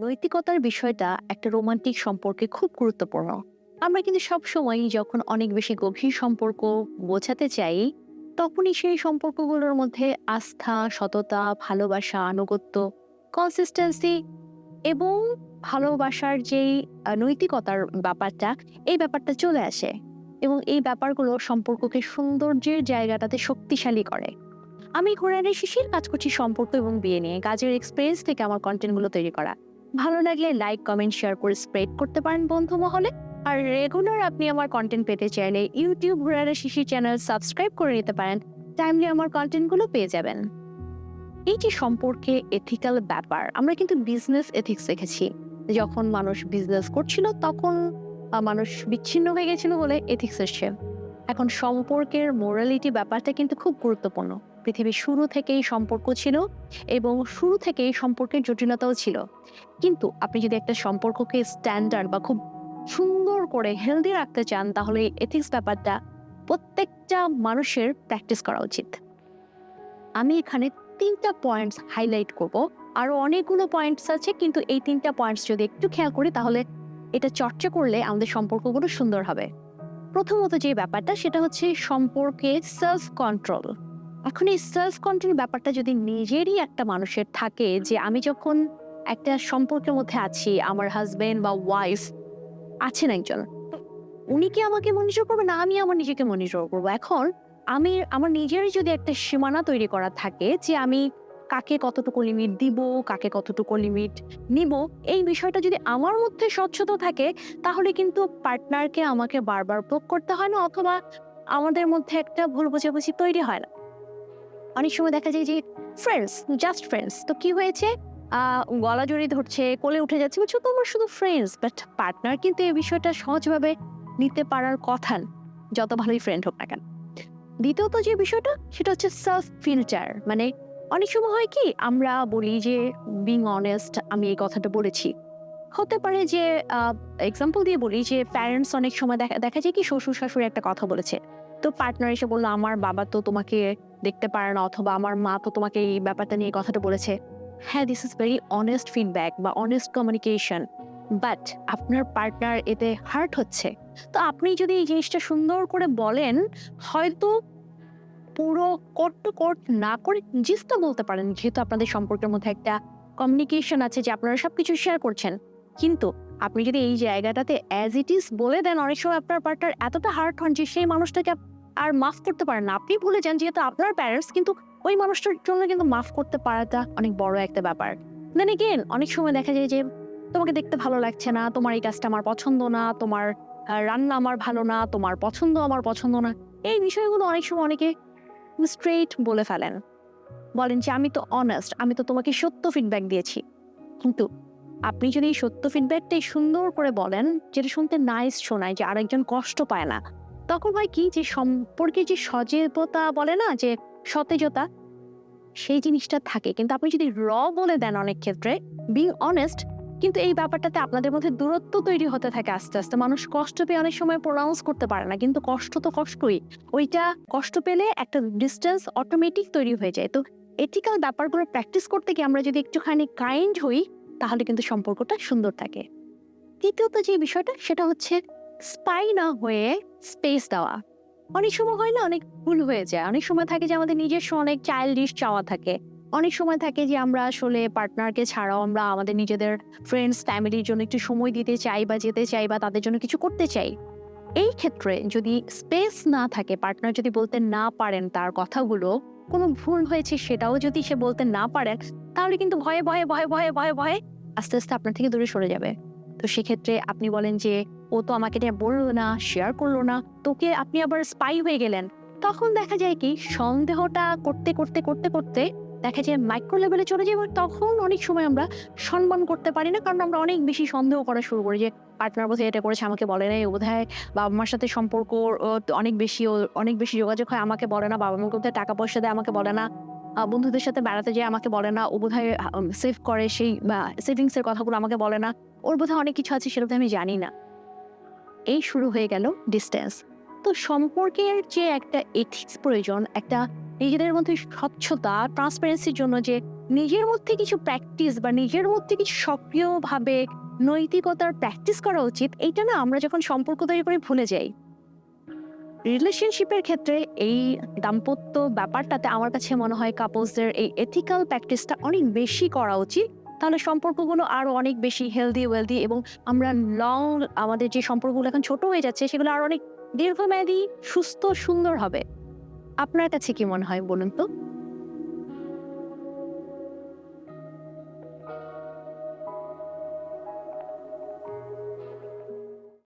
নৈতিকতার বিষয়টা একটা রোমান্টিক সম্পর্কে খুব গুরুত্বপূর্ণ। আমরা কিন্তু সব সময় যখন অনেক বেশি গভীর সম্পর্ক বোঝাতে চাই, তখনই সেই সম্পর্কগুলোর মধ্যে আস্থা, সততা, ভালোবাসা, আনুগত্য কনসিস্টেন্সি এবং ভালোবাসার যেই নৈতিকতার ব্যাপারটা, এই ব্যাপারটা চলে আসে এবং এই ব্যাপারগুলো সম্পর্ককে সৌন্দর্যের জায়গাটাতে শক্তিশালী করে। আমি ঘোরানি শিশির কাজ করছি সম্পর্ক এবং বিয়ে নিয়ে কাজের এক্সপিরিয়েন্স থেকে আমার কন্টেন্টগুলো তৈরি করা। ভালো লাগলে লাইক কমেন্ট শেয়ার করে স্প্রেড করতে পারেন বন্ধু মহলে। আর রেগুলার আপনি আমার কন্টেন্ট পেতে চাইলে ইউটিউব ঘোরানি শিশির চ্যানেল সাবস্ক্রাইব করে নিতে পারেন। টাইমলি আমার কন্টেন্টগুলো পেয়ে যাবেন। এই যে সম্পর্কে এথিক্যাল ব্যাপার, আমরা কিন্তু বিজনেস এথিক্স দেখেছি। যখন মানুষ বিজনেস করছিল, তখন মানুষ বিচ্ছিন্ন হয়ে গেছিল বলে এথিক্স এসছে। এখন সম্পর্কের মোরালিটি ব্যাপারটা কিন্তু খুব গুরুত্বপূর্ণ। পৃথিবীর শুরু থেকেই সম্পর্ক ছিল এবং শুরু থেকেই সম্পর্কের জটিলতাও ছিল। কিন্তু আপনি যদি একটা সম্পর্ককে স্ট্যান্ডার্ড বা খুব সুন্দর করে হেলদি রাখতে চান, তাহলে এথিক্স ব্যাপারটা প্রত্যেকটা মানুষের প্র্যাকটিস করা উচিত। আমি এখানে তিনটা পয়েন্টস হাইলাইট করব। আরও অনেকগুলো পয়েন্টস আছে, কিন্তু এই তিনটা পয়েন্টস যদি একটু খেয়াল করি, তাহলে এটা চর্চা করলে আমাদের সম্পর্কগুলো সুন্দর হবে। প্রথমত যে ব্যাপারটা, সেটা হচ্ছে সম্পর্কে সেলফ কন্ট্রোল এখন এই সেলফ কন্ট্রোল ব্যাপারটা যদি নিজেরই একটা মানুষের থাকে যে আমি যখন একটা সম্পর্কের মধ্যে আছি, আমার হাজবেন্ড বা ওয়াইফ আছেন একজন উনি কি আমাকে মনিটর করবে? না, আমি আমার নিজেকে মনিটর করব। এখন আমি, আমার নিজেরই যদি একটা সীমানা তৈরি করা থাকে যে আমি কাকে কতটুকু লিমিট দিব, কাকে কতটুকু লিমিট নিব, এই বিষয়টা যদি আমার মধ্যে স্বচ্ছতা থাকে, তাহলে কিন্তু পার্টনারকে আমাকে বারবার প্রোক করতে হয় না, অথবা আমাদের মধ্যে একটা ভুল বোঝাবুঝি তৈরি হয় না। অনেক সময় দেখা যায় যে ফ্রেন্ডস জাস্ট ফ্রেন্ডস তো কি হয়েছে? গলা জড়িয়ে ধরছে, কোলে উঠে যাচ্ছে বলছো তোমার শুধু ফ্রেন্ডস বাট পার্টনার কিন্তু এই বিষয়টা সহজভাবে নিতে পারার কথা যত ভালোই ফ্রেন্ড হোক না কেন। দ্বিতীয়ত যে বিষয়টা, সেটা হচ্ছে সেলফ ফিল্টার মানে অনেক সময় হয় কি, আমরা বলি যে বিং অনেস্ট আমি এই কথাটা বলেছি। হতে পারে যে এক্সাম্পল দিয়ে বলি যে প্যারেন্টস অনেক সময় দেখা দেখা যায় কি, শ্বশুর শাশুড়ি একটা কথা বলেছে। তো পার্টনার এসে বলল, আমার বাবা তো তোমাকে দেখতে পারে না অথবা আমার মা তো তোমাকে এই ব্যাপারটা নিয়ে কথাটা বলেছে। হ্যাঁ this is very honest feedback বা অনেস্ট কমিউনিকেশন বাট আপনার পার্টনার এতে হার্ট হচ্ছে। তো আপনি যদি এই জিনিসটা সুন্দর করে বলেন, হয়তো পুরো কোট টু কোট না করে জিসটা বলতে পারেন, যেহেতু আপনাদের সম্পর্কের মধ্যে একটা কমিউনিকেশন আছে যে আপনারা সবকিছু শেয়ার করছেন। কিন্তু আপনি যদি এই জায়গাটাতে অ্যাজ ইট ইজ বলে দেন, অনেক সময় আপনার পার্টনার এতটা হার্ট হন যে সেই মানুষটাকে আর মাফ করতে পারেন না। আপনি ভুলে যান যেহেতু আপনার প্যারেন্টস কিন্তু ওই মানুষটার জন্য কিন্তু মাফ করতে পারাটা অনেক বড় একটা ব্যাপার। দেন এগেন অনেক সময় দেখা যায় যে তোমাকে দেখতে ভালো লাগছে না, তোমার এই কাজটা আমার পছন্দ না, তোমার রান্না আমার ভালো না, তোমার পছন্দ আমার পছন্দ না। এই বিষয়গুলো অনেক সময় অনেকে স্ট্রেট বলে ফেলেন। বলেন যে, আমি তো অনেস্ট আমি তো তোমাকে সত্য ফিডব্যাক দিয়েছি। কিন্তু আপনি যদি সত্য ফিডব্যাকটাই সুন্দর করে বলেন, যেটা শুনতে নাইস শোনায়, যে আরেকজন কষ্ট পায় না তখন হয় কি যে সম্পর্কে যে সজীবতা বলে না, যে সতেজতা, সেই জিনিসটা থাকে। কিন্তু আপনি যদি র বলে দেন অনেক ক্ষেত্রে বিং অনেস্ট কিন্তু এই ব্যাপারটাতে আপনাদের মধ্যে দূরত্ব তৈরি হতে থাকে আস্তে আস্তে। মানুষ কষ্ট পেয়ে অনেক সময় প্রোনাউন্স করতে পারে না, কিন্তু কষ্ট তো কষ্টই। ওইটা কষ্ট পেলে একটা ডিস্টেন্স অটোমেটিক তৈরি হয়ে যায়। তো এথিক্যাল ব্যাপারগুলো প্র্যাকটিস করতে গিয়ে আমরা যদি একটুখানি কাইন্ড হই, তাহলে কিন্তু সম্পর্কটা সুন্দর থাকে। তৃতীয়ত যে বিষয়টা, সেটা হচ্ছে স্পাই না হয়ে স্পেস দেওয়া। অনেক সময় হয় না, অনেক ভুল হয়ে যায়। অনেক সময় থাকে যে আমাদের নিজস্ব অনেক চাইল্ডিশ চাওয়া থাকে। অনেক সময় থাকে যে আমরা আসলে পার্টনারকে ছাড়াও আমরা আমাদের নিজেদের ফ্রেন্ডস ফ্যামিলির জন্য একটু সময় দিতে চাই বা যেতে চাই বা তাদের জন্য কিছু করতে চাই। এই ক্ষেত্রে যদি স্পেস না থাকে পার্টনার যদি বলতে না পারেন তার কথাগুলো, কোনো ভুল হয়েছে সেটাও যদি সে বলতে না পারেন তাহলে কিন্তু ভয়ে ভয়ে ভয়ে ভয়ে ভয়ে ভয়ে আস্তে আস্তে আপনার থেকে দূরে সরে যাবে। তো সেক্ষেত্রে আপনি বলেন যে ও তো আমাকে এটা বলল না শেয়ার করল না, তোকে আপনি আবার স্পাই হয়ে গেলেন। তখন দেখা যায় কি, সন্দেহটা করতে করতে করতে করতে দেখা যায় মাইক্রো লেভেলে চলে যায় এবং তখন অনেক সময় আমরা সম্মান করতে পারি না, কারণ আমরা অনেক বেশি সন্দেহ করা শুরু করি যে পার্টনার বোধহয় এটা করেছে, আমাকে বলে নাই, ও বোধহয় বাবা মার সাথে সম্পর্ক অনেক বেশি, ও অনেক বেশি যোগাযোগ হয়, আমাকে বলে না, বাবা মার কোথায় টাকা পয়সা দেয়, আমাকে বলে না বন্ধুদের সাথে বেড়াতে যায়, আমাকে বলে না, ও বোধহয় সেভ করে, সেই সেভিংসের কথাগুলো আমাকে বলে না। ওর বোধহয় অনেক কিছু আছে, সেটা আমি জানি না। এই শুরু হয়ে গেল ডিস্টেন্স তো সম্পর্কের যে একটা এথিক্স প্রয়োজন, একটা নিজেদের মধ্যে স্বচ্ছতা ট্রান্সপারেন্সির জন্য যে নিজের মধ্যে কিছু প্র্যাকটিস বা নিজের মধ্যে কিছু সক্রিয়ভাবে নৈতিকতার প্র্যাকটিস করা উচিত, এইটা না আমরা যখন সম্পর্ক তৈরি করে ভুলে যাই। রিলেশনশিপের ক্ষেত্রে এই দাম্পত্য ব্যাপারটাতে আমার কাছে মনে হয় কাপলসদের এই এথিক্যাল প্র্যাকটিসটা অনেক বেশি করা উচিত। তাহলে সম্পর্কগুলো আরও অনেক বেশি হেলদি ওয়েলদি এবং আমরা লং আমাদের যে সম্পর্কগুলো এখন ছোট হয়ে যাচ্ছে, সেগুলো আরও অনেক দীর্ঘমেয়াদী, সুস্থ, সুন্দর হবে। আপনার কাছে কি মনে হয় বলুন তো?